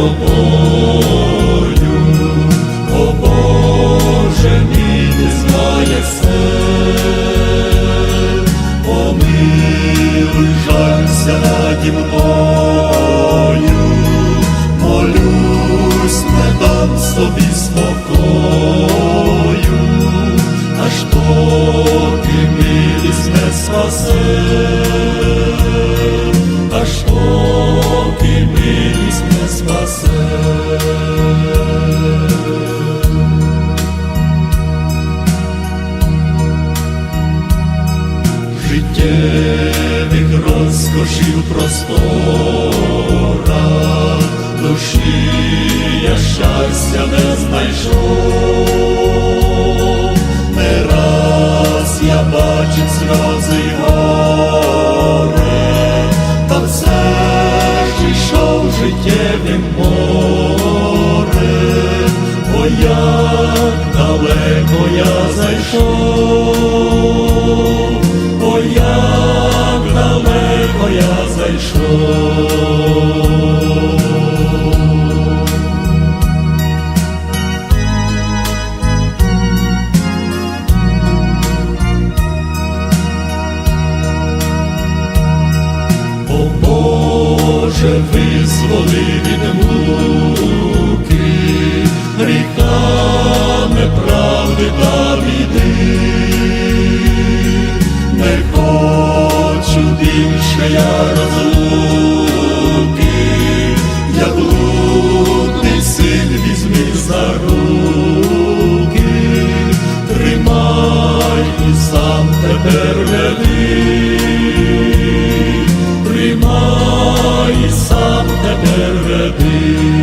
тобою, о Боже мій, ти знаєш все, помилуй, жалься наді мною, молюсь, не дам собі спокою, аж доки милість не спасе. Життєвих розкошів простора, душі я щастя не знайшов, не раз я бачив сльози й горе, та все ж ішов життєвим морем, я зайшов. О Боже, визволи від муки, більше я розлуки, я блудний син візьми за руки, тримай і сам тепер веди тримай і сам тепер веди.